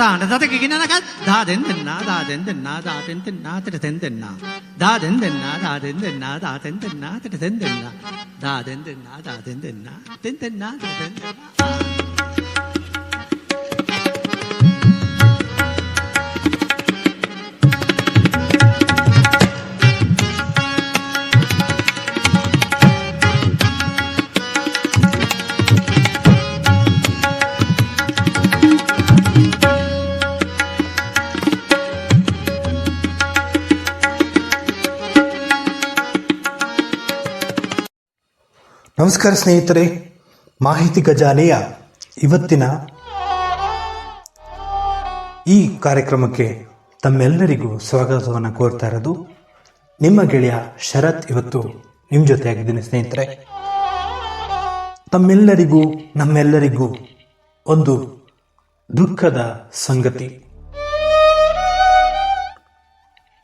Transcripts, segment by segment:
දාන්න. දත කිකිනා නකත් දා දෙන් දෙන්නා දා දෙන් දෙන්නා දා දෙන් දෙන්නා තට දෙන් දෙන්නා. දා දෙන් දෙන්නා දා දෙන් දෙන්නා දා දෙන් දෙන්නා තට දෙන් දෙන්නා. දා දෙන් දෙන්නා දා දෙන් දෙන්නා දෙන් දෙන්නා තට දෙන් දෙන්නා. ನಮಸ್ಕಾರ ಸ್ನೇಹಿತರೆ, ಮಾಹಿತಿ ಖಜಾನೆಯ ಇವತ್ತಿನ ಈ ಕಾರ್ಯಕ್ರಮಕ್ಕೆ ತಮ್ಮೆಲ್ಲರಿಗೂ ಸ್ವಾಗತವನ್ನು ಕೋರ್ತಾ ಇರೋದು ನಿಮ್ಮ ಗೆಳೆಯ ಶರತ್ ಇವತ್ತು ನಿಮ್ಮ ಜೊತೆಯಾಗಿದ್ದೀನಿ ಸ್ನೇಹಿತರೆ. ತಮ್ಮೆಲ್ಲರಿಗೂ, ನಮ್ಮೆಲ್ಲರಿಗೂ ಒಂದು ದುಃಖದ ಸಂಗತಿ.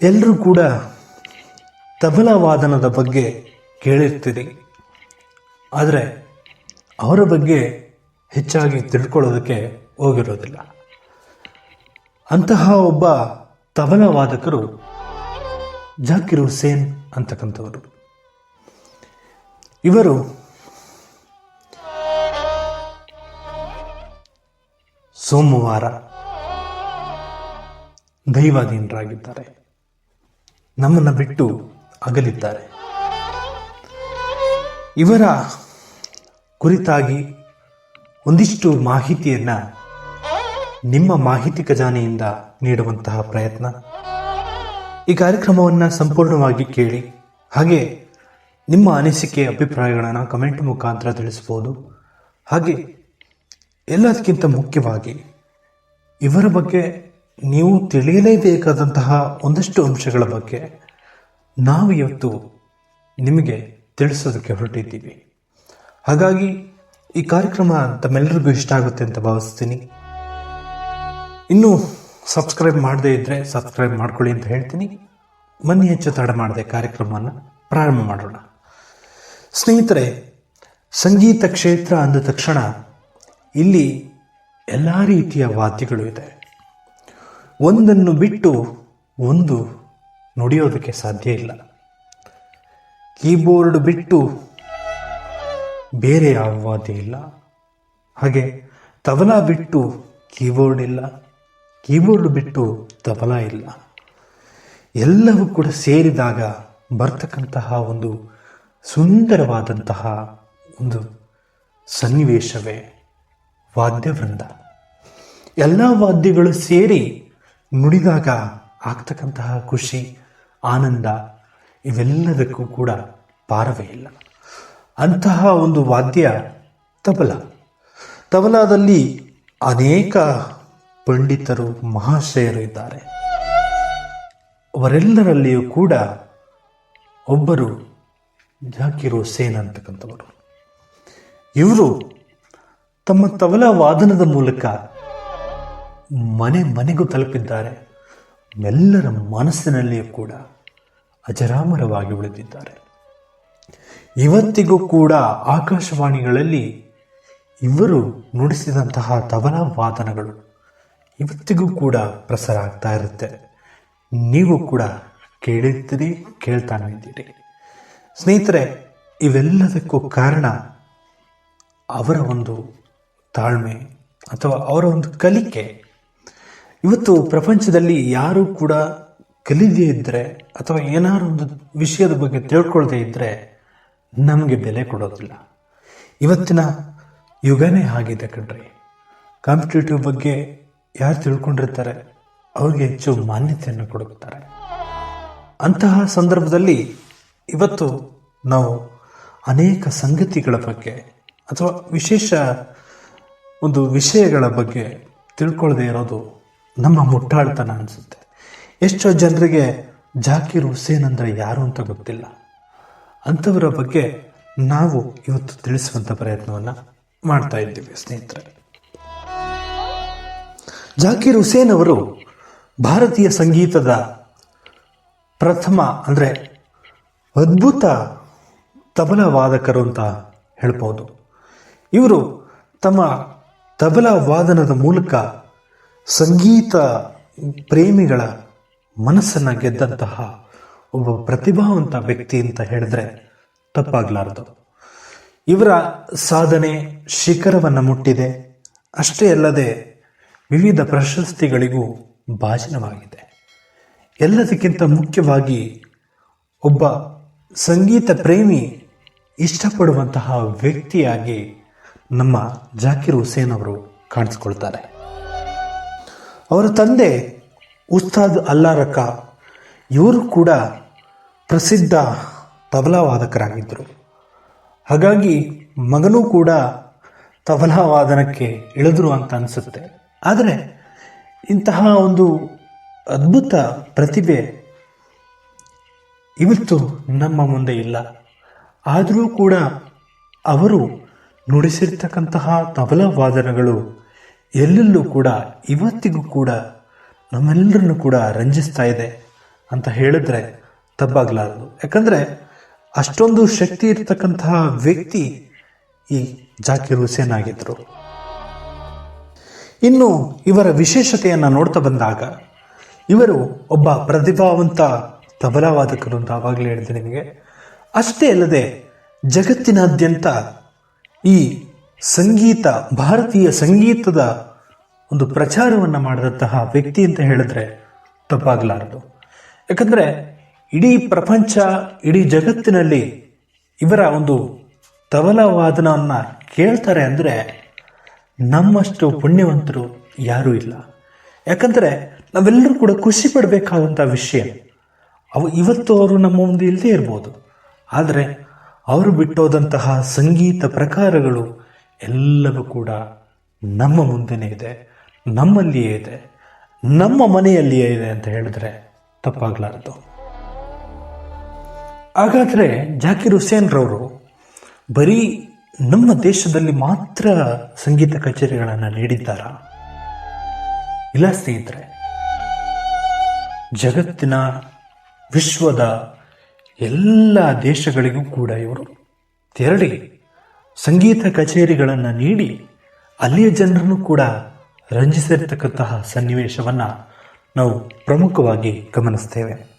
ಎಲ್ಲರೂ ಕೂಡ ತಬಲಾ ವಾದನದ ಬಗ್ಗೆ ಕೇಳಿರ್ತೀರಿ. ಆದರೆ ಅವರ ಬಗ್ಗೆ ಹೆಚ್ಚಾಗಿ ತಿಳ್ಕೊಳ್ಳೋದಕ್ಕೆ ಹೋಗಿರೋದಿಲ್ಲ. ಅಂತಹ ಒಬ್ಬ ತಬಲ ವಾದಕರು ಜಾಕಿರ್ ಹುಸೇನ್ ಅಂತಕ್ಕಂಥವರು. ಇವರು ಸೋಮವಾರ ದೈವಾಧೀನರಾಗಿದ್ದಾರೆ. ನಮ್ಮನ್ನು ಬಿಟ್ಟು ಅಗಲಿದ್ದಾರೆ. ಇವರ ಕುರಿತಾಗಿ ಒಂದಿಷ್ಟು ಮಾಹಿತಿಯನ್ನು ನಿಮ್ಮ ಮಾಹಿತಿ ಖಜಾನೆಯಿಂದ ನೀಡುವಂತಹ ಪ್ರಯತ್ನ. ಈ ಕಾರ್ಯಕ್ರಮವನ್ನು ಸಂಪೂರ್ಣವಾಗಿ ಕೇಳಿ, ಹಾಗೆ ನಿಮ್ಮ ಅನಿಸಿಕೆ, ಅಭಿಪ್ರಾಯಗಳನ್ನು ಕಮೆಂಟ್ ಮುಖಾಂತರ ತಿಳಿಸ್ಬೋದು ಹಾಗೆ ಎಲ್ಲದಕ್ಕಿಂತ ಮುಖ್ಯವಾಗಿ ಇವರ ಬಗ್ಗೆ ನೀವು ತಿಳಿಯಲೇಬೇಕಾದಂತಹ ಒಂದಷ್ಟು ಅಂಶಗಳ ಬಗ್ಗೆ ನಾವು ಇವತ್ತು ನಿಮಗೆ ತಿಳಿಸೋದಕ್ಕೆ ಹೊರಟಿದ್ದೀವಿ. ಹಾಗಾಗಿ ಈ ಕಾರ್ಯಕ್ರಮ ತಮ್ಮೆಲ್ಲರಿಗೂ ಇಷ್ಟ ಆಗುತ್ತೆ ಅಂತ ಭಾವಿಸ್ತೀನಿ. ಇನ್ನೂ ಸಬ್ಸ್ಕ್ರೈಬ್ ಮಾಡದೇ ಇದ್ದರೆ ಸಬ್ಸ್ಕ್ರೈಬ್ ಮಾಡ್ಕೊಳ್ಳಿ ಅಂತ ಹೇಳ್ತೀನಿ. ಮನೆ ಹೆಚ್ಚು ತಡ ಮಾಡದೆ ಕಾರ್ಯಕ್ರಮವನ್ನು ಪ್ರಾರಂಭ ಮಾಡೋಣ. ಸ್ನೇಹಿತರೆ, ಸಂಗೀತ ಕ್ಷೇತ್ರ ಅಂದ ತಕ್ಷಣ ಇಲ್ಲಿ ಎಲ್ಲ ರೀತಿಯ ವಾದ್ಯಗಳು ಇದೆ. ಒಂದನ್ನು ಬಿಟ್ಟು ಒಂದು ನುಡಿಯೋದಕ್ಕೆ ಸಾಧ್ಯ ಇಲ್ಲ. ಕೀಬೋರ್ಡ್ ಬಿಟ್ಟು ಬೇರೆ ಯಾವ ವಾದ್ಯ ಇಲ್ಲ. ಹಾಗೆ ತಬಲ ಬಿಟ್ಟು ಕೀಬೋರ್ಡ್ ಇಲ್ಲ. ಕೀಬೋರ್ಡ್ ಬಿಟ್ಟು ತಬಲಾ ಇಲ್ಲ. ಎಲ್ಲವೂ ಕೂಡ ಸೇರಿದಾಗ ಬರ್ತಕ್ಕಂತಹ ಒಂದು ಸುಂದರವಾದಂತಹ ಒಂದು ಸನ್ನಿವೇಶವೇ ವಾದ್ಯವೃಂದ ಎಲ್ಲ ವಾದ್ಯಗಳು ಸೇರಿ ನುಡಿದಾಗ ಆಗ್ತಕ್ಕಂತಹ ಖುಷಿ, ಆನಂದ, ಇವೆಲ್ಲದಕ್ಕೂ ಕೂಡ ಪಾರವೇ ಇಲ್ಲ. ಅಂತಹ ಒಂದು ವಾದ್ಯ ತಬಲ. ತಬಲಾದಲ್ಲಿ ಅನೇಕ ಪಂಡಿತರು, ಮಹಾಶಯರು ಇದ್ದಾರೆ. ಅವರೆಲ್ಲರಲ್ಲಿಯೂ ಕೂಡ ಒಬ್ಬರು ಜಾಕಿರ್ ಹುಸೇನ್ ಅಂತಕ್ಕಂಥವರು. ಇವರು ತಮ್ಮ ತಬಲಾ ವಾದನದ ಮೂಲಕ ಮನೆ ಮನೆಗೂ ತಲುಪಿದ್ದಾರೆ. ಎಲ್ಲರ ಮನಸ್ಸಿನಲ್ಲಿಯೂ ಕೂಡ ಅಜರಾಮರವಾಗಿ ಉಳಿದಿದ್ದಾರೆ. ಇವತ್ತಿಗೂ ಕೂಡ ಆಕಾಶವಾಣಿಗಳಲ್ಲಿ ಇವರು ನುಡಿಸಿದಂತಹ ತಬಲಾ ವಾದನಗಳು ಇವತ್ತಿಗೂ ಕೂಡ ಪ್ರಸಾರ ಆಗ್ತಾ ಇರುತ್ತೆ. ನೀವು ಕೂಡ ಕೇಳಿರ್ತೀರಿ, ಕೇಳ್ತಾನೆ ಇದ್ದೀರಿ. ಸ್ನೇಹಿತರೆ, ಇವೆಲ್ಲದಕ್ಕೂ ಕಾರಣ ಅವರ ಒಂದು ತಾಳ್ಮೆ ಅಥವಾ ಅವರ ಒಂದು ಕಲಿಕೆ. ಇವತ್ತು ಪ್ರಪಂಚದಲ್ಲಿ ಯಾರು ಕೂಡ ಕಲಿದೇ ಇದ್ದರೆ ಅಥವಾ ಏನಾದ್ರು ಒಂದು ವಿಷಯದ ಬಗ್ಗೆ ತಿಳ್ಕೊಳ್ಳದೇ ಇದ್ದರೆ ನಮಗೆ ಬೆಲೆ ಕೊಡೋದಿಲ್ಲ. ಇವತ್ತಿನ ಯುಗನೇ ಆಗಿದೆ ಕಣ್ರಿ. ಕಾಂಪಿಟೇಟಿವ್ ಬಗ್ಗೆ ಯಾರು ತಿಳ್ಕೊಂಡಿರ್ತಾರೆ, ಅವ್ರಿಗೆ ಹೆಚ್ಚು ಮಾನ್ಯತೆಯನ್ನು ಕೊಡುತ್ತಾರೆ. ಅಂತಹ ಸಂದರ್ಭದಲ್ಲಿ ಇವತ್ತು ನಾವು ಅನೇಕ ಸಂಗತಿಗಳ ಬಗ್ಗೆ ಅಥವಾ ವಿಶೇಷ ಒಂದು ವಿಷಯಗಳ ಬಗ್ಗೆ ತಿಳ್ಕೊಳ್ಳದೆ ಇರೋದು ನಮ್ಮ ಮುಟ್ಟಾಳ್ತನ ಅನಿಸುತ್ತೆ. ಎಷ್ಟೋ ಜನರಿಗೆ ಜಾಕಿರ್ ಹುಸೇನ್ ಅಂದರೆ ಯಾರು ಅಂತ ಗೊತ್ತಿಲ್ಲ. ಅಂಥವರ ಬಗ್ಗೆ ನಾವು ಇವತ್ತು ತಿಳಿಸುವಂಥ ಪ್ರಯತ್ನವನ್ನು ಮಾಡ್ತಾ ಇದ್ದೀವಿ, ಸ್ನೇಹಿತರೆ. ಜಾಕಿರ್ ಹುಸೇನ್ ಅವರು ಭಾರತೀಯ ಸಂಗೀತದ ಪ್ರಥಮ, ಅಂದರೆ ಅದ್ಭುತ ತಬಲಾ ವಾದಕರು ಅಂತ ಹೇಳ್ಬೋದು. ಇವರು ತಮ್ಮ ತಬಲಾ ವಾದನದ ಮೂಲಕ ಸಂಗೀತ ಪ್ರೇಮಿಗಳ ಮನಸ್ಸನ್ನು ಗೆದ್ದಂತಹ ಒಬ್ಬ ಪ್ರತಿಭಾವಂತ ವ್ಯಕ್ತಿ ಅಂತ ಹೇಳಿದ್ರೆ ತಪ್ಪಾಗಲಾರದು. ಇವರ ಸಾಧನೆ ಶಿಖರವನ್ನು ಮುಟ್ಟಿದೆ. ಅಷ್ಟೇ ಅಲ್ಲದೆ ವಿವಿಧ ಪ್ರಶಸ್ತಿಗಳಿಗೂ ಭಾಜನವಾಗಿದೆ. ಎಲ್ಲದಕ್ಕಿಂತ ಮುಖ್ಯವಾಗಿ ಒಬ್ಬ ಸಂಗೀತ ಪ್ರೇಮಿ ಇಷ್ಟಪಡುವಂತಹ ವ್ಯಕ್ತಿಯಾಗಿ ನಮ್ಮ ಜಾಕಿರ್ ಹುಸೇನ್ ಅವರು ಕಾಣಿಸ್ಕೊಳ್ತಾರೆ. ಅವರ ತಂದೆ ಉಸ್ತಾದ್ ಅಲ್ಲಾರಕ್ಕ ಇವರು ಕೂಡ ಪ್ರಸಿದ್ಧ ತಬಲಾ ವಾದಕರಾಗಿದ್ದರು ಹಾಗಾಗಿ ಮಗನೂ ಕೂಡ ತಬಲಾ ವಾದನಕ್ಕೆ ಇಳಿದ್ರು ಅಂತ ಅನಿಸುತ್ತೆ. ಆದರೆ ಇಂತಹ ಒಂದು ಅದ್ಭುತ ಪ್ರತಿಭೆ ಇವತ್ತು ನಮ್ಮ ಮುಂದೆ ಇಲ್ಲ. ಆದರೂ ಕೂಡ ಅವರು ನುಡಿಸಿರ್ತಕ್ಕಂತಹ ತಬಲಾ ವಾದನಗಳು ಎಲ್ಲೆಲ್ಲೂ ಕೂಡ ಇವತ್ತಿಗೂ ಕೂಡ ನಮ್ಮೆಲ್ಲರನ್ನು ಕೂಡ ರಂಜಿಸ್ತಾ ಇದೆ ಅಂತ ಹೇಳಿದ್ರೆ ತಪ್ಪಾಗಲಾರದು. ಯಾಕಂದ್ರೆ ಅಷ್ಟೊಂದು ಶಕ್ತಿ ಇರತಕ್ಕಂತಹ ವ್ಯಕ್ತಿ ಈ ಜಾಕಿರ್ ಹುಸೇನ್ ಆಗಿದ್ರು ಇನ್ನು ಇವರ ವಿಶೇಷತೆಯನ್ನು ನೋಡ್ತಾ ಬಂದಾಗ ಇವರು ಒಬ್ಬ ಪ್ರತಿಭಾವಂತ ತಬಲಾ ವಾದಕರು ಅಂತ ಆವಾಗಲೇ ಹೇಳಿದೆ ನಿಮಗೆ. ಅಷ್ಟೇ ಅಲ್ಲದೆ ಜಗತ್ತಿನಾದ್ಯಂತ ಈ ಸಂಗೀತ, ಭಾರತೀಯ ಸಂಗೀತದ ಒಂದು ಪ್ರಚಾರವನ್ನು ಮಾಡಿದಂತಹ ವ್ಯಕ್ತಿ ಅಂತ ಹೇಳಿದ್ರೆ ತಪ್ಪಾಗಲಾರದು. ಯಾಕಂದ್ರೆ ಇಡೀ ಪ್ರಪಂಚ, ಇಡೀ ಜಗತ್ತಿನಲ್ಲಿ ಇವರ ಒಂದು ತಬಲ ವಾದನವನ್ನು ಕೇಳ್ತಾರೆ ಅಂದರೆ ನಮ್ಮಷ್ಟು ಪುಣ್ಯವಂತರು ಯಾರೂ ಇಲ್ಲ. ಯಾಕಂದರೆ ನಾವೆಲ್ಲರೂ ಕೂಡ ಖುಷಿ ಪಡಬೇಕಾದಂಥ ವಿಷಯ. ಅವು ಇವತ್ತು ಅವರು ನಮ್ಮ ಮುಂದೆ ಇಲ್ಲದೇ ಇರ್ಬೋದು. ಆದರೆ ಅವರು ಬಿಟ್ಟೋದಂತಹ ಸಂಗೀತ ಪ್ರಕಾರಗಳು ಎಲ್ಲವೂ ಕೂಡ ನಮ್ಮ ಮುಂದೆನೇ ಇದೆ. ನಮ್ಮಲ್ಲಿಯೇ ಇದೆ. ನಮ್ಮ ಮನೆಯಲ್ಲಿಯೇ ಇದೆ ಅಂತ ಹೇಳಿದ್ರೆ ತಪ್ಪಾಗಲಾರದು. ಹಾಗಾದರೆ ಜಾಕಿರ್ ಹುಸೇನ್ ರವರು ಬರೀ ನಮ್ಮ ದೇಶದಲ್ಲಿ ಮಾತ್ರ ಸಂಗೀತ ಕಚೇರಿಗಳನ್ನು ನೀಡಿದ್ದಾರಾ? ಇಲ್ಲ ಸ್ನೇಹಿತರೆ, ಜಗತ್ತಿನ ವಿಶ್ವದ ಎಲ್ಲ ದೇಶಗಳಿಗೂ ಕೂಡ ಇವರು ತೆರಳಿ ಸಂಗೀತ ಕಚೇರಿಗಳನ್ನು ನೀಡಿ ಅಲ್ಲಿಯ ಜನರನ್ನು ಕೂಡ ರಂಜಿಸಿರ್ತಕ್ಕಂತಹ ಸನ್ನಿವೇಶವನ್ನು ನಾವು ಪ್ರಮುಖವಾಗಿ ಗಮನಿಸ್ತೇವೆ.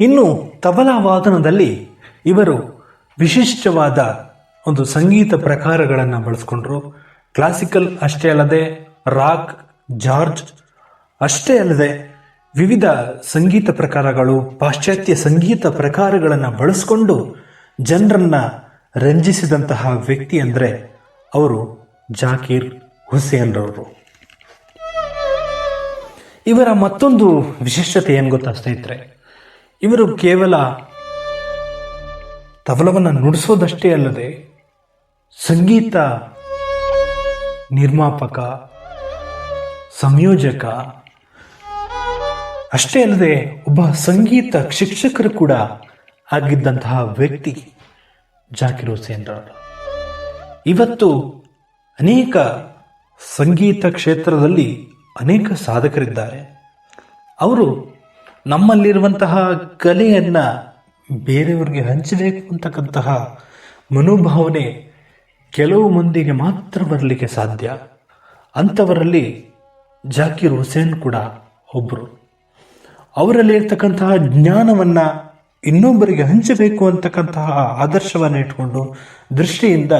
ಇನ್ನು ತಬಲಾ ವಾದನದಲ್ಲಿ ಇವರು ವಿಶಿಷ್ಟವಾದ ಒಂದು ಸಂಗೀತ ಪ್ರಕಾರಗಳನ್ನು ಬಳಸ್ಕೊಂಡ್ರು. ಕ್ಲಾಸಿಕಲ್ ಅಷ್ಟೇ ಅಲ್ಲದೆ ರಾಕ್ ಜಾರ್ಜ್ ಅಷ್ಟೇ ಅಲ್ಲದೆ ವಿವಿಧ ಸಂಗೀತ ಪ್ರಕಾರಗಳು, ಪಾಶ್ಚಾತ್ಯ ಸಂಗೀತ ಪ್ರಕಾರಗಳನ್ನು ಬಳಸಿಕೊಂಡು ಜನರನ್ನ ರಂಜಿಸಿದಂತಹ ವ್ಯಕ್ತಿ ಅಂದರೆ ಅವರು ಜಾಕೀರ್ ಹುಸೇನ್ ರವರು ಇವರ ಮತ್ತೊಂದು ವಿಶಿಷ್ಟತೆ ಏನು ಗೊತ್ತಾ ಸ್ನೇಹಿತರೆ ಇವರು ಕೇವಲ ತಬಲವನ್ನು ನುಡಿಸೋದಷ್ಟೇ ಅಲ್ಲದೆ ಸಂಗೀತ ನಿರ್ಮಾಪಕ, ಸಂಯೋಜಕ, ಅಷ್ಟೇ ಅಲ್ಲದೆ ಒಬ್ಬ ಸಂಗೀತ ಶಿಕ್ಷಕರು ಕೂಡ ಆಗಿದ್ದಂತಹ ವ್ಯಕ್ತಿ ಜಾಕಿರ್ ಹುಸೇನ್ ರವರು ಇವತ್ತು ಅನೇಕ ಸಂಗೀತ ಕ್ಷೇತ್ರದಲ್ಲಿ ಅನೇಕ ಸಾಧಕರಿದ್ದಾರೆ. ಅವರು ನಮ್ಮಲ್ಲಿರುವಂತಹ ಕಲೆಯನ್ನ ಬೇರೆಯವ್ರಿಗೆ ಹಂಚಬೇಕು ಅಂತಕ್ಕಂತಹ ಮನೋಭಾವನೆ ಕೆಲವು ಮಂದಿಗೆ ಮಾತ್ರ ಬರಲಿಕ್ಕೆ ಸಾಧ್ಯ. ಅಂಥವರಲ್ಲಿ ಜಾಕಿರ್ ಹುಸೇನ್ ಕೂಡ ಒಬ್ಬರು ಅವರಲ್ಲಿ ಇರ್ತಕ್ಕಂತಹ ಜ್ಞಾನವನ್ನ ಇನ್ನೊಬ್ಬರಿಗೆ ಹಂಚಬೇಕು ಅಂತಕ್ಕಂತಹ ಆದರ್ಶವನ್ನು ಇಟ್ಕೊಂಡು ದೃಷ್ಟಿಯಿಂದ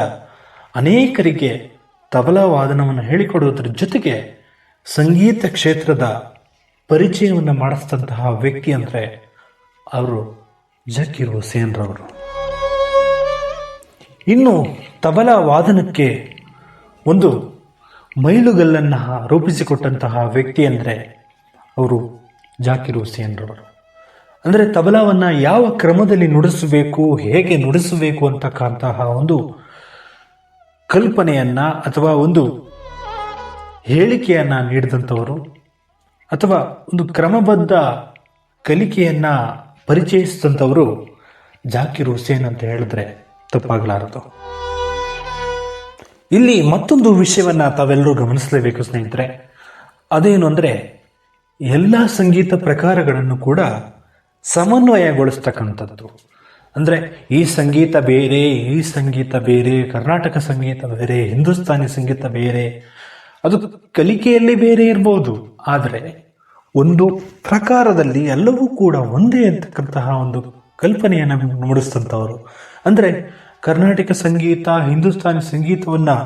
ಅನೇಕರಿಗೆ ತಬಲಾ ವಾದನವನ್ನು ಹೇಳಿಕೊಡುವುದರ ಜೊತೆಗೆ ಸಂಗೀತ ಕ್ಷೇತ್ರದ ಪರಿಚಯವನ್ನು ಮಾಡಿಸ್ತಂತಹ ವ್ಯಕ್ತಿ ಅಂದರೆ ಅವರು ಜಕೀರ್ ಹುಸೇನ್ ರವರು. ಇನ್ನು ತಬಲಾ ವಾದನಕ್ಕೆ ಒಂದು ಮೈಲುಗಲ್ಲನ್ನು ರೂಪಿಸಿಕೊಟ್ಟಂತಹ ವ್ಯಕ್ತಿ ಅಂದರೆ ಅವರು ಜಾಕಿರ್ ಹುಸೇನ್ ರವರು. ಅಂದರೆ ತಬಲಾವನ್ನು ಯಾವ ಕ್ರಮದಲ್ಲಿ ನುಡಿಸಬೇಕು, ಹೇಗೆ ನುಡಿಸಬೇಕು ಅಂತಕ್ಕಂತಹ ಒಂದು ಕಲ್ಪನೆಯನ್ನ ಅಥವಾ ಒಂದು ಹೇಳಿಕೆಯನ್ನ ನೀಡಿದಂಥವರು ಅಥವಾ ಒಂದು ಕ್ರಮಬದ್ಧ ಕಲಿಕೆಯನ್ನ ಪರಿಚಯಿಸಿದಂಥವರು ಜಾಕಿರ್ ಹುಸೇನ್ ಅಂತ ಹೇಳಿದ್ರೆ ತಪ್ಪಾಗಲಾರದು. ಇಲ್ಲಿ ಮತ್ತೊಂದು ವಿಷಯವನ್ನ ತಾವೆಲ್ಲರೂ ಗಮನಿಸಲೇಬೇಕು ಸ್ನೇಹಿತರೆ. ಅದೇನು ಅಂದರೆ ಎಲ್ಲ ಸಂಗೀತ ಪ್ರಕಾರಗಳನ್ನು ಕೂಡ ಸಮನ್ವಯಗೊಳಿಸ್ತಕ್ಕಂಥದ್ದು. ಅಂದ್ರೆ ಈ ಸಂಗೀತ ಬೇರೆ, ಈ ಸಂಗೀತ ಬೇರೆ, ಕರ್ನಾಟಕ ಸಂಗೀತ ಬೇರೆ, ಹಿಂದೂಸ್ತಾನಿ ಸಂಗೀತ ಬೇರೆ ಅದು ಕಲಿಕೆಯಲ್ಲಿ ಬೇರೆ ಇರಬಹುದು ಆದರೆ ಒಂದು ಪ್ರಕಾರದಲ್ಲಿ ಎಲ್ಲವೂ ಕೂಡ ಒಂದೇ ಅಂತಕ್ಕಂತಹ ಒಂದು ಕಲ್ಪನೆಯನ್ನು ಮೂಡಿಸಿದಂಥವರು. ಅಂದರೆ ಕರ್ನಾಟಕ ಸಂಗೀತ, ಹಿಂದೂಸ್ತಾನಿ ಸಂಗೀತವನ್ನು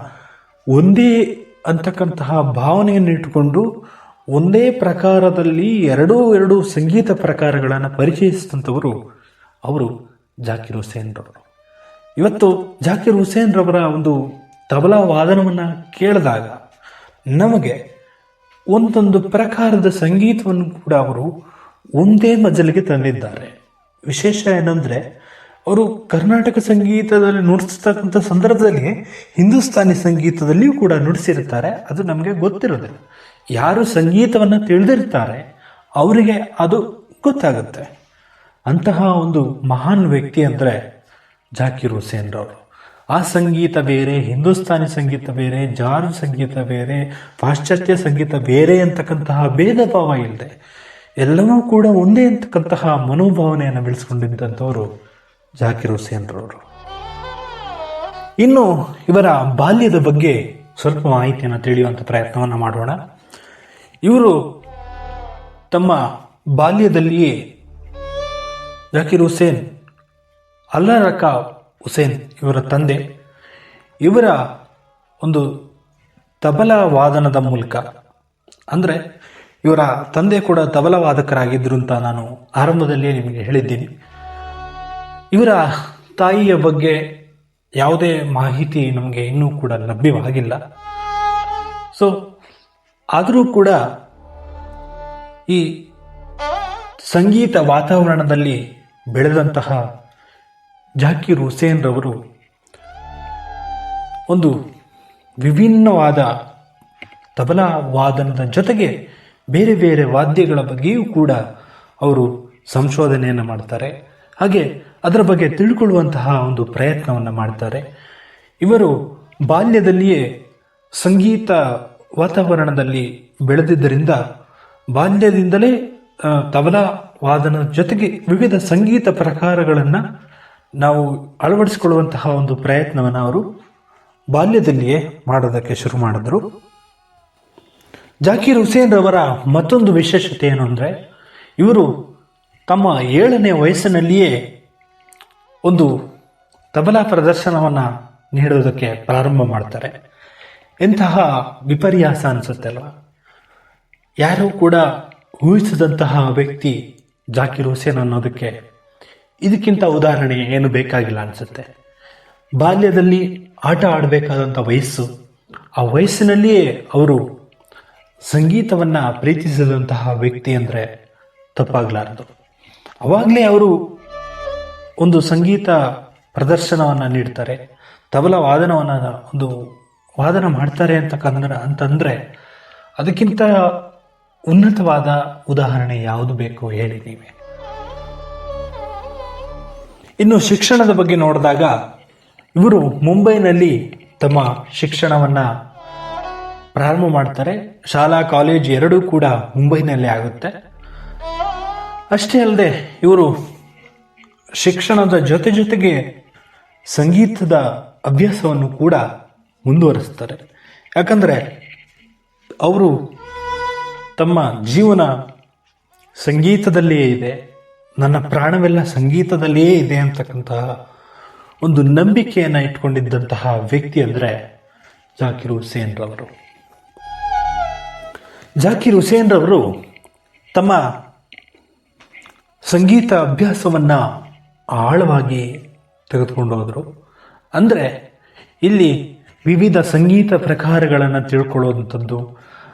ಒಂದೇ ಅಂತಕ್ಕಂತಹ ಭಾವನೆಯನ್ನು ಇಟ್ಟುಕೊಂಡು ಒಂದೇ ಪ್ರಕಾರದಲ್ಲಿ ಎರಡೂ ಎರಡು ಸಂಗೀತ ಪ್ರಕಾರಗಳನ್ನು ಪರಿಚಯಿಸಿದಂಥವರು ಅವರು ಜಾಕಿರ್ ಹುಸೇನ್ ರವರು ಇವತ್ತು ಜಾಕಿರ್ ಹುಸೇನ್ ರವರ ಒಂದು ತಬಲಾ ವಾದನವನ್ನು ಕೇಳಿದಾಗ ನಮಗೆ ಒಂದೊಂದು ಪ್ರಕಾರದ ಸಂಗೀತವನ್ನು ಕೂಡ ಅವರು ಒಂದೇ ಮಜಲಿಗೆ ತಂದಿದ್ದಾರೆ. ವಿಶೇಷ ಏನಂದರೆ, ಅವರು ಕರ್ನಾಟಕ ಸಂಗೀತದಲ್ಲಿ ನುಡಿಸ್ತಕ್ಕಂಥ ಸಂದರ್ಭದಲ್ಲಿ ಹಿಂದೂಸ್ತಾನಿ ಸಂಗೀತದಲ್ಲಿಯೂ ಕೂಡ ನುಡಿಸಿರ್ತಾರೆ ಅದು ನಮಗೆ ಗೊತ್ತಿರೋದಿಲ್ಲ. ಯಾರು ಸಂಗೀತವನ್ನು ತಿಳಿದಿರ್ತಾರೆ, ಅವರಿಗೆ ಅದು ಗೊತ್ತಾಗುತ್ತೆ. ಅಂತಹ ಒಂದು ಮಹಾನ್ ವ್ಯಕ್ತಿ ಅಂದರೆ ಜಾಕಿರ್ ಹುಸೇನ್ ರವರು ಆ ಸಂಗೀತ ಬೇರೆ, ಹಿಂದೂಸ್ತಾನಿ ಸಂಗೀತ ಬೇರೆ ಜಾರ್ಜ್ ಸಂಗೀತ ಬೇರೆ, ಪಾಶ್ಚಾತ್ಯ ಸಂಗೀತ ಬೇರೆ ಅಂತಕ್ಕಂತಹ ಭೇದ ಭಾವ ಇಲ್ಲದೆ ಎಲ್ಲವೂ ಕೂಡ ಒಂದೇ ಅಂತಕ್ಕಂತಹ ಮನೋಭಾವನೆಯನ್ನು ಬೆಳೆಸ್ಕೊಂಡಿದ್ದಂಥವರು ಜಾಕಿರ್ ಹುಸೇನ್ ರವರು. ಇನ್ನು ಇವರ ಬಾಲ್ಯದ ಬಗ್ಗೆ ಸ್ವಲ್ಪ ಮಾಹಿತಿಯನ್ನು ತಿಳಿಯುವಂಥ ಪ್ರಯತ್ನವನ್ನು ಮಾಡೋಣ. ಇವರು ತಮ್ಮ ಬಾಲ್ಯದಲ್ಲಿಯೇ ಜಾಕಿರ್ ಹುಸೇನ್ ಅಲ್ಲರಕ ಹುಸೇನ್ ಇವರ ತಂದೆ. ಇವರ ಒಂದು ತಬಲಾ ವಾದನದ ಮೂಲಕ. ಅಂದರೆ ಇವರ ತಂದೆ ಕೂಡ ತಬಲಾ ವಾದಕರಾಗಿದ್ದರು ಅಂತ ನಾನು ಆರಂಭದಲ್ಲೇ ನಿಮಗೆ ಹೇಳಿದ್ದೀನಿ. ಇವರ ತಾಯಿಯ ಬಗ್ಗೆ ಯಾವುದೇ ಮಾಹಿತಿ ನಮಗೆ ಇನ್ನೂ ಕೂಡ ಲಭ್ಯವಾಗಿಲ್ಲ. ಸೊ ಆದರೂ ಕೂಡ ಈ ಸಂಗೀತ ವಾತಾವರಣದಲ್ಲಿ ಬೆಳೆದಂತಹ ಜಾಕಿರ್ ಹುಸೇನ್ ರವರು ಒಂದು ವಿಭಿನ್ನವಾದ ತಬಲಾ ವಾದನದ ಜೊತೆಗೆ ಬೇರೆ ಬೇರೆ ವಾದ್ಯಗಳ ಬಗ್ಗೆಯೂ ಕೂಡ ಅವರು ಸಂಶೋಧನೆಯನ್ನು ಮಾಡ್ತಾರೆ. ಹಾಗೆ ಅದರ ಬಗ್ಗೆ ತಿಳ್ಕೊಳ್ಳುವಂತಹ ಒಂದು ಪ್ರಯತ್ನವನ್ನು ಮಾಡ್ತಾರೆ. ಇವರು ಬಾಲ್ಯದಲ್ಲಿಯೇ ಸಂಗೀತ ವಾತಾವರಣದಲ್ಲಿ ಬೆಳೆದಿದ್ದರಿಂದ ಬಾಲ್ಯದಿಂದಲೇ ತಬಲಾ ವಾದನದ ಜೊತೆಗೆ ವಿವಿಧ ಸಂಗೀತ ಪ್ರಕಾರಗಳನ್ನು ನಾವು ಅಳವಡಿಸಿಕೊಳ್ಳುವಂತಹ ಒಂದು ಪ್ರಯತ್ನವನ್ನು ಅವರು ಬಾಲ್ಯದಲ್ಲಿಯೇ ಮಾಡೋದಕ್ಕೆ ಶುರು ಮಾಡಿದ್ರು. ಜಾಕೀರ್ ಹುಸೇನ್ ರವರ ಮತ್ತೊಂದು ವಿಶೇಷತೆ ಏನು ಅಂದರೆ, ಇವರು ತಮ್ಮ ಏಳನೇ ವಯಸ್ಸಿನಲ್ಲಿಯೇ ಒಂದು ತಬಲಾ ಪ್ರದರ್ಶನವನ್ನು ನೀಡೋದಕ್ಕೆ ಪ್ರಾರಂಭ ಮಾಡ್ತಾರೆ. ಎಂತಹ ವಿಪರ್ಯಾಸ ಅನಿಸುತ್ತೆ ಅಲ್ವಾ? ಯಾರೂ ಕೂಡ ಊಹಿಸಿದಂತಹ ವ್ಯಕ್ತಿ ಜಾಕಿರ್ ಹುಸೇನ್ ಅನ್ನೋದಕ್ಕೆ ಇದಕ್ಕಿಂತ ಉದಾಹರಣೆ ಏನು ಬೇಕಾಗಿಲ್ಲ ಅನಿಸುತ್ತೆ. ಬಾಲ್ಯದಲ್ಲಿ ಆಟ ಆಡಬೇಕಾದಂಥ ವಯಸ್ಸು, ಆ ವಯಸ್ಸಿನಲ್ಲಿಯೇ ಅವರು ಸಂಗೀತವನ್ನು ಪ್ರೀತಿಸಿದಂತಹ ವ್ಯಕ್ತಿ ಅಂದರೆ ತಪ್ಪಾಗಲಾರದು. ಅವಾಗಲೇ ಅವರು ಒಂದು ಸಂಗೀತ ಪ್ರದರ್ಶನವನ್ನು ನೀಡ್ತಾರೆ, ತಬಲ ವಾದನವನ್ನು ಒಂದು ವಾದನ ಮಾಡ್ತಾರೆ ಅಂತ ಕಂದ್ರೆ, ಅಂತಂದ್ರೆ ಅದಕ್ಕಿಂತ ಉನ್ನತವಾದ ಉದಾಹರಣೆ ಯಾವುದು ಬೇಕು ಹೇಳಿ ನೀವೇ. ಇನ್ನು ಶಿಕ್ಷಣದ ಬಗ್ಗೆ ನೋಡಿದಾಗ ಇವರು ಮುಂಬೈನಲ್ಲಿ ತಮ್ಮ ಶಿಕ್ಷಣವನ್ನು ಪ್ರಾರಂಭ ಮಾಡ್ತಾರೆ. ಶಾಲಾ, ಕಾಲೇಜ್ ಎರಡೂ ಕೂಡ ಮುಂಬೈನಲ್ಲಿ ಆಗುತ್ತೆ. ಅಷ್ಟೇ ಅಲ್ಲದೆ ಇವರು ಶಿಕ್ಷಣದ ಜೊತೆ ಜೊತೆಗೆ ಸಂಗೀತದ ಅಭ್ಯಾಸವನ್ನು ಕೂಡ ಮುಂದುವರಿಸ್ತಾರೆ. ಯಾಕಂದರೆ ಅವರು ತಮ್ಮ ಜೀವನ ಸಂಗೀತದಲ್ಲಿಯೇ ಇದೆ. ನನ್ನ ಪ್ರಾಣವೆಲ್ಲ ಸಂಗೀತದಲ್ಲಿಯೇ ಇದೆ ಅಂತಕ್ಕಂತಹ ಒಂದು ನಂಬಿಕೆಯನ್ನು ಇಟ್ಕೊಂಡಿದ್ದಂತಹ ವ್ಯಕ್ತಿ ಅಂದರೆ ಜಾಕಿರ್ ಹುಸೇನ್ ರವರು ಜಾಕಿರ್ ಹುಸೇನ್ ರವರು ತಮ್ಮ ಸಂಗೀತ ಅಭ್ಯಾಸವನ್ನು ಆಳವಾಗಿ ತೆಗೆದುಕೊಂಡು ಹೋದರು. ಅಂದರೆ ಇಲ್ಲಿ ವಿವಿಧ ಸಂಗೀತ ಪ್ರಕಾರಗಳನ್ನು ತಿಳ್ಕೊಳ್ಳುವಂಥದ್ದು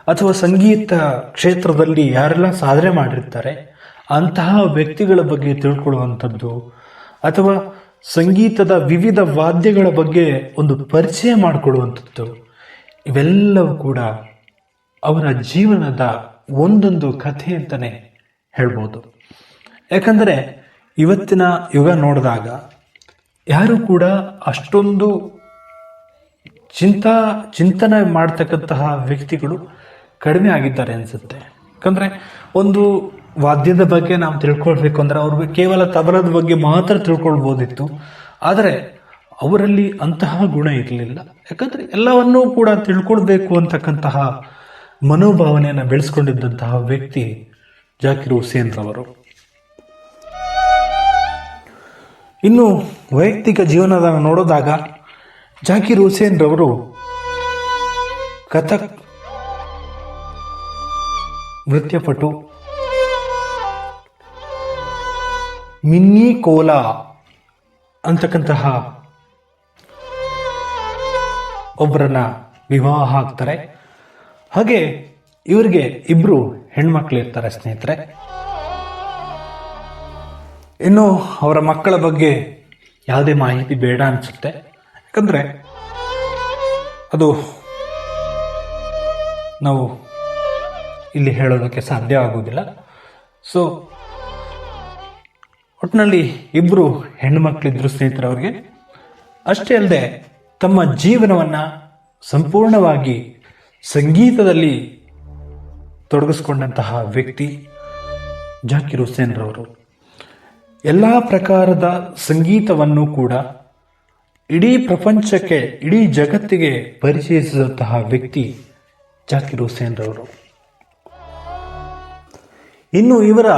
ಅಥವಾ ಸಂಗೀತ ಕ್ಷೇತ್ರದಲ್ಲಿ ಯಾರೆಲ್ಲ ಸಾಧನೆ ಮಾಡಿರ್ತಾರೆ ಅಂತಹ ವ್ಯಕ್ತಿಗಳ ಬಗ್ಗೆ ತಿಳ್ಕೊಳ್ಳುವಂಥದ್ದು ಅಥವಾ ಸಂಗೀತದ ವಿವಿಧ ವಾದ್ಯಗಳ ಬಗ್ಗೆ ಒಂದು ಪರಿಚಯ ಮಾಡಿಕೊಡುವಂಥದ್ದು ಇವೆಲ್ಲವೂ ಕೂಡ ಅವರ ಜೀವನದ ಒಂದೊಂದು ಕಥೆ ಅಂತಲೇ ಹೇಳ್ಬೋದು. ಯಾಕಂದರೆ ಇವತ್ತಿನ ಯುಗ ನೋಡಿದಾಗ ಯಾರು ಕೂಡ ಅಷ್ಟೊಂದು ಚಿಂತಾ, ಚಿಂತನೆ ಮಾಡ್ತಕ್ಕಂತಹ ವ್ಯಕ್ತಿಗಳು ಕಡಿಮೆ ಆಗಿದ್ದಾರೆ ಅನಿಸುತ್ತೆ. ಯಾಕಂದರೆ ಒಂದು ವಾದ್ಯದ ಬಗ್ಗೆ ನಾವು ತಿಳ್ಕೊಳ್ಬೇಕು ಅಂದ್ರೆ ಅವ್ರಿಗೆ ಕೇವಲ ತಬಲದ ಬಗ್ಗೆ ಮಾತ್ರ ತಿಳ್ಕೊಳ್ಬೋದಿತ್ತು. ಆದರೆ ಅವರಲ್ಲಿ ಅಂತಹ ಗುಣ ಇರಲಿಲ್ಲ. ಯಾಕಂದರೆ ಎಲ್ಲವನ್ನೂ ಕೂಡ ತಿಳ್ಕೊಳ್ಬೇಕು ಅಂತಕ್ಕಂತಹ ಮನೋಭಾವನೆಯನ್ನು ಬೆಳೆಸ್ಕೊಂಡಿದ್ದಂತಹ ವ್ಯಕ್ತಿ ಜಾಕಿರ್ ಹುಸೇನ್ ರವರು. ಇನ್ನು ವೈಯಕ್ತಿಕ ಜೀವನದ ನೋಡೋದಾಗ ಜಾಕಿರ್ ಹುಸೇನ್ ರವರು ಕಥಕ್, ನೃತ್ಯಪಟು ಮಿನ್ನಿ ಕೋಲಾ ಅಂತಕ್ಕಂತಹ ಒಬ್ಬರನ್ನ ವಿವಾಹ ಆಗ್ತಾರೆ. ಹಾಗೆ ಇವರಿಗೆ ಇಬ್ರು ಹೆಣ್ಮಕ್ಳು ಇರ್ತಾರೆ ಸ್ನೇಹಿತರೆ. ಇನ್ನು ಅವರ ಮಕ್ಕಳ ಬಗ್ಗೆ ಯಾವುದೇ ಮಾಹಿತಿ ಬೇಡ ಅನ್ಸುತ್ತೆ. ಯಾಕಂದ್ರೆ ಅದು ನಾವು ಇಲ್ಲಿ ಹೇಳೋದಕ್ಕೆ ಸಾಧ್ಯ ಆಗುವುದಿಲ್ಲ. ಸೊ ಒಟ್ಟಿನಲ್ಲಿ ಇಬ್ಬರು ಹೆಣ್ಣುಮಕ್ಕಳಿದ್ರು ಸ್ನೇಹಿತರವ್ರಿಗೆ ಅಷ್ಟೇ ಅಲ್ಲದೆ ತಮ್ಮ ಜೀವನವನ್ನ ಸಂಪೂರ್ಣವಾಗಿ ಸಂಗೀತದಲ್ಲಿ ತೊಡಗಿಸ್ಕೊಂಡಂತಹ ವ್ಯಕ್ತಿ ಜಾಕಿರ್ ಹುಸೇನ್ ರವರು. ಎಲ್ಲ ಪ್ರಕಾರದ ಸಂಗೀತವನ್ನು ಕೂಡ ಇಡೀ ಪ್ರಪಂಚಕ್ಕೆ, ಇಡೀ ಜಗತ್ತಿಗೆ ಪರಿಚಯಿಸಿದಂತಹ ವ್ಯಕ್ತಿ ಜಾಕಿರ್ ಹುಸೇನ್ ರವರು. ಇನ್ನು ಇವರ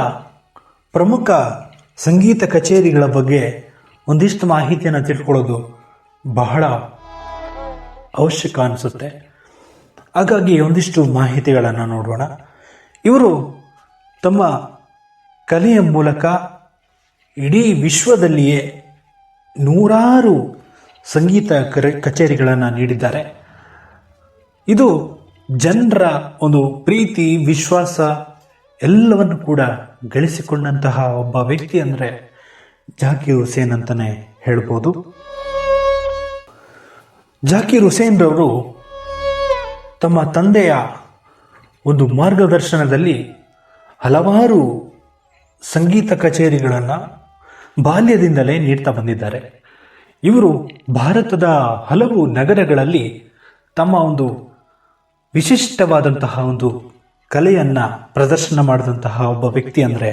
ಪ್ರಮುಖ ಸಂಗೀತ ಕಚೇರಿಗಳ ಬಗ್ಗೆ ಒಂದಿಷ್ಟು ಮಾಹಿತಿಯನ್ನು ತಿಳ್ಕೊಳ್ಳೋದು ಬಹಳ ಅವಶ್ಯಕ ಅನಿಸುತ್ತೆ. ಹಾಗಾಗಿ ಒಂದಿಷ್ಟು ಮಾಹಿತಿಗಳನ್ನು ನೋಡೋಣ. ಇವರು ತಮ್ಮ ಕಲೆಯ ಮೂಲಕ ಇಡೀ ವಿಶ್ವದಲ್ಲಿಯೇ ನೂರಾರು ಸಂಗೀತ ಕಚೇರಿಗಳನ್ನು ನೀಡಿದ್ದಾರೆ. ಇದು ಜನರ ಒಂದು ಪ್ರೀತಿ, ವಿಶ್ವಾಸ ಎಲ್ಲವನ್ನು ಕೂಡ ಗಳಿಸಿಕೊಂಡಂತಹ ಒಬ್ಬ ವ್ಯಕ್ತಿ ಅಂದರೆ ಜಾಕಿರ್ ಹುಸೇನ್ ಅಂತಾನೆ ಹೇಳ್ಬೋದು. ಜಾಕಿರ್ ಹುಸೇನ್ರವರು ತಮ್ಮ ತಂದೆಯ ಒಂದು ಮಾರ್ಗದರ್ಶನದಲ್ಲಿ ಹಲವಾರು ಸಂಗೀತ ಕಚೇರಿಗಳನ್ನು ಬಾಲ್ಯದಿಂದಲೇ ನೀಡ್ತಾ ಬಂದಿದ್ದಾರೆ. ಇವರು ಭಾರತದ ಹಲವು ನಗರಗಳಲ್ಲಿ ತಮ್ಮ ಒಂದು ವಿಶಿಷ್ಟವಾದಂತಹ ಒಂದು ಕಲೆಯನ್ನ ಪ್ರದರ್ಶನ ಮಾಡಿದಂತಹ ಒಬ್ಬ ವ್ಯಕ್ತಿ ಅಂದರೆ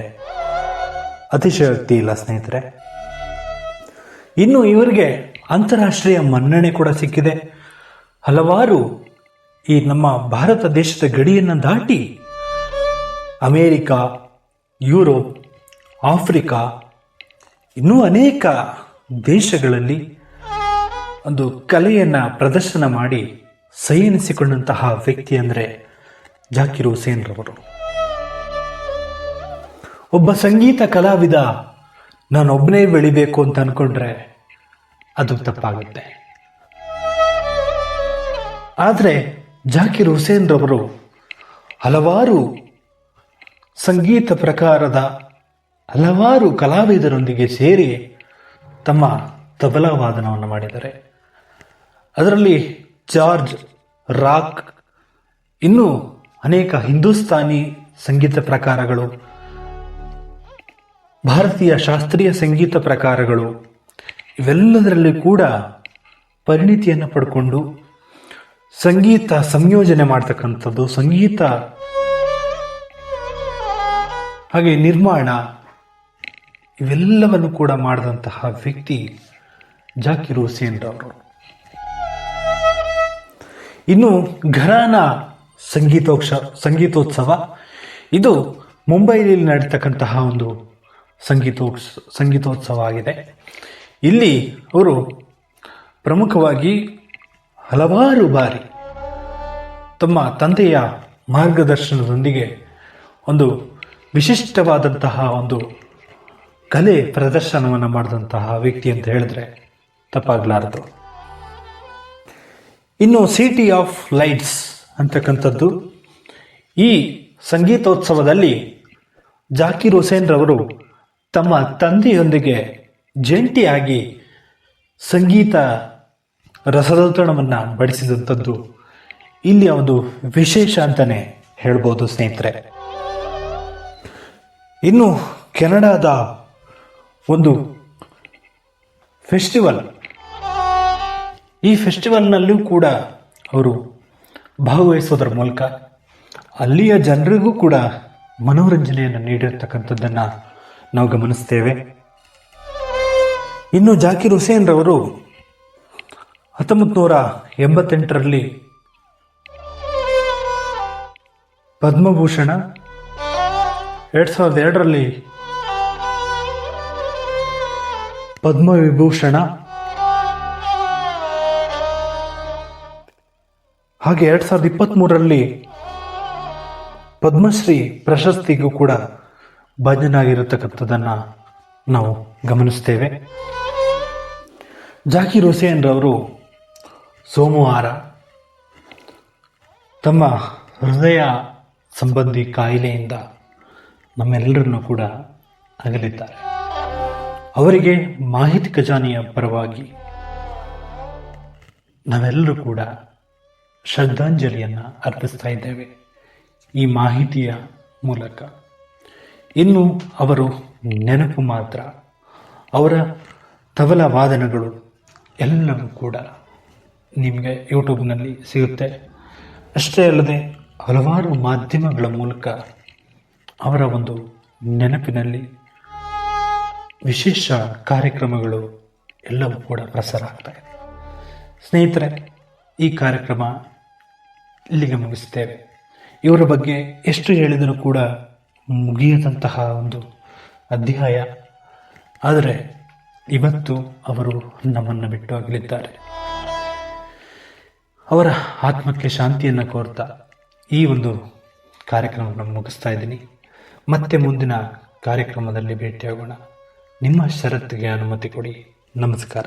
ಅತಿಶಯೋಕ್ತಿ ಇಲ್ಲ ಸ್ನೇಹಿತರೆ. ಇನ್ನು ಇವರಿಗೆ ಅಂತಾರಾಷ್ಟ್ರೀಯ ಮನ್ನಣೆ ಕೂಡ ಸಿಕ್ಕಿದೆ. ಹಲವಾರು ಈ ನಮ್ಮ ಭಾರತ ದೇಶದ ಗಡಿಯನ್ನು ದಾಟಿ ಅಮೇರಿಕ, ಯುರೋಪ್, ಆಫ್ರಿಕಾ, ಇನ್ನೂ ಅನೇಕ ದೇಶಗಳಲ್ಲಿ ಒಂದು ಕಲೆಯನ್ನ ಪ್ರದರ್ಶನ ಮಾಡಿ ಸೈನಿಸಿಕೊಂಡಂತಹ ವ್ಯಕ್ತಿ ಅಂದರೆ ಜಾಕಿರ್ ಹುಸೇನ್ರವರು. ಒಬ್ಬ ಸಂಗೀತ ಕಲಾವಿದ ನಾನೊಬ್ಬನೇ ಬೆಳಿಬೇಕು ಅಂತ ಅನ್ಕೊಂಡ್ರೆ ಅದು ತಪ್ಪಾಗುತ್ತೆ. ಆದರೆ ಜಾಕಿರ್ ಹುಸೇನ್ರವರು ಹಲವಾರು ಸಂಗೀತ ಪ್ರಕಾರದ ಹಲವಾರು ಕಲಾವಿದರೊಂದಿಗೆ ಸೇರಿ ತಮ್ಮ ತಬಲಾ ವಾದನವನ್ನು ಮಾಡಿದ್ದಾರೆ. ಅದರಲ್ಲಿ ಜಾರ್ಜ್ ರಾಕ್ ಇನ್ನೂ ಅನೇಕ ಹಿಂದೂಸ್ತಾನಿ ಸಂಗೀತ ಪ್ರಕಾರಗಳು, ಭಾರತೀಯ ಶಾಸ್ತ್ರೀಯ ಸಂಗೀತ ಪ್ರಕಾರಗಳು, ಇವೆಲ್ಲದರಲ್ಲಿ ಕೂಡ ಪರಿಣಿತಿಯನ್ನು ಪಡ್ಕೊಂಡು ಸಂಗೀತ ಸಂಯೋಜನೆ ಮಾಡ್ತಕ್ಕಂಥದ್ದು, ಸಂಗೀತ ಹಾಗೆ ನಿರ್ಮಾಣ, ಇವೆಲ್ಲವನ್ನು ಕೂಡ ಮಾಡಿದಂತಹ ವ್ಯಕ್ತಿ ಜಾಕಿರ್ ಹುಸೇನ್ ರವರು. ಇನ್ನು ಘರಾನ ಸಂಗೀತೋಕ್ಷ, ಸಂಗೀತೋತ್ಸವ. ಇದು ಮುಂಬೈನಲ್ಲಿ ನಡೀತಕ್ಕಂತಹ ಒಂದು ಸಂಗೀತೋತ್ಸ ಸಂಗೀತೋತ್ಸವ ಆಗಿದೆ. ಇಲ್ಲಿ ಅವರು ಪ್ರಮುಖವಾಗಿ ಹಲವಾರು ಬಾರಿ ತಮ್ಮ ತಂದೆಯ ಮಾರ್ಗದರ್ಶನದೊಂದಿಗೆ ಒಂದು ವಿಶಿಷ್ಟವಾದಂತಹ ಒಂದು ಕಲೆ ಪ್ರದರ್ಶನವನ್ನು ಮಾಡಿದಂತಹ ವ್ಯಕ್ತಿ ಅಂತ ಹೇಳಿದ್ರೆ ತಪ್ಪಾಗಲಾರದು. ಇನ್ನು ಸಿಟಿ ಆಫ್ ಲೈಟ್ಸ್ ಅಂತಕ್ಕಂಥದ್ದು. ಈ ಸಂಗೀತೋತ್ಸವದಲ್ಲಿ ಜಾಕಿರ್ ಹುಸೇನ್ ರವರು ತಮ್ಮ ತಂದೆಯೊಂದಿಗೆ ಜಂಟಿಯಾಗಿ ಸಂಗೀತ ರಸದೌತಣವನ್ನು ಬಡಿಸಿದಂಥದ್ದು. ಇಲ್ಲಿ ಒಂದು ವಿಶೇಷ ಅಂತಲೇ ಹೇಳ್ಬೋದು ಸ್ನೇಹಿತರೆ. ಇನ್ನು ಕೆನಡಾದ ಒಂದು ಫೆಸ್ಟಿವಲ್. ಈ ಫೆಸ್ಟಿವಲ್ನಲ್ಲೂ ಕೂಡ ಅವರು ಭಾಗವಹಿಸೋದರ ಮೂಲಕ ಅಲ್ಲಿಯ ಜನರಿಗೂ ಕೂಡ ಮನೋರಂಜನೆಯನ್ನು ನೀಡಿರ್ತಕ್ಕಂಥದ್ದನ್ನು ನಾವು ಗಮನಿಸ್ತೇವೆ. ಇನ್ನು ಜಾಕಿರ್ ಹುಸೇನ್ ರವರು ಹತ್ತೊಂಬತ್ತು ನೂರ ಎಂಬತ್ತೆಂಟರಲ್ಲಿ ಪದ್ಮಭೂಷಣ, ಎರಡು ಸಾವಿರದ ಎರಡರಲ್ಲಿ ಪದ್ಮವಿಭೂಷಣ ಹಾಗೆ ಎರಡು ಸಾವಿರದ ಇಪ್ಪತ್ತ್ಮೂರರಲ್ಲಿ ಪದ್ಮಶ್ರೀ ಪ್ರಶಸ್ತಿಗೂ ಕೂಡ ಭಾಜನಾಗಿರತಕ್ಕಂಥದ್ದನ್ನು ನಾವು ಗಮನಿಸ್ತೇವೆ. ಜಾಕಿರ್ ಹುಸೇನ್ರವರು ಸೋಮವಾರ ತಮ್ಮ ಹೃದಯ ಸಂಬಂಧಿ ಕಾಯಿಲೆಯಿಂದ ನಮ್ಮೆಲ್ಲರನ್ನು ಕೂಡ ಅಗಲಿದ್ದಾರೆ. ಅವರಿಗೆ ಮಾಹಿತಿ ಖಜಾನೆಯ ಪರವಾಗಿ ನಾವೆಲ್ಲರೂ ಕೂಡ ಶ್ರದ್ಧಾಂಜಲಿಯನ್ನು ಅರ್ಪಿಸ್ತಾ ಇದ್ದೇವೆ. ಈ ಮಾಹಿತಿಯ ಮೂಲಕ. ಇನ್ನು ಅವರು ನೆನಪು ಮಾತ್ರ. ಅವರ ತಬಲ ವಾದನಗಳು ಎಲ್ಲವೂ ಕೂಡ ನಿಮಗೆ ಯೂಟ್ಯೂಬ್ನಲ್ಲಿ ಸಿಗುತ್ತೆ. ಅಷ್ಟೇ ಅಲ್ಲದೆ ಹಲವಾರು ಮಾಧ್ಯಮಗಳ ಮೂಲಕ ಅವರ ಒಂದು ನೆನಪಿನಲ್ಲಿ ವಿಶೇಷ ಕಾರ್ಯಕ್ರಮಗಳು ಎಲ್ಲವೂ ಕೂಡ ಪ್ರಸಾರ ಆಗ್ತಾ ಸ್ನೇಹಿತರೆ ಈ ಕಾರ್ಯಕ್ರಮ ಇಲ್ಲಿಗೆ ಮುಗಿಸ್ತೇವೆ ಇವರ ಬಗ್ಗೆ ಎಷ್ಟು ಹೇಳಿದರೂ ಕೂಡ ಮುಗಿಯದಂತಹ ಒಂದು ಅಧ್ಯಾಯ. ಆದರೆ ಇವತ್ತು ಅವರು ನಮ್ಮನ್ನು ಬಿಟ್ಟು ಅಗಲಿದ್ದಾರೆ ಅವರ ಆತ್ಮಕ್ಕೆ ಶಾಂತಿಯನ್ನು ಕೋರ್ತಾ ಈ ಒಂದು ಕಾರ್ಯಕ್ರಮವನ್ನು ಮುಗಿಸ್ತಾ ಇದ್ದೀನಿ. ಮತ್ತೆ ಮುಂದಿನ ಕಾರ್ಯಕ್ರಮದಲ್ಲಿ ಭೇಟಿಯಾಗೋಣ. ನಿಮ್ಮ ಷರತ್ತಿಗೆ ಅನುಮತಿ ಕೊಡಿ. ನಮಸ್ಕಾರ.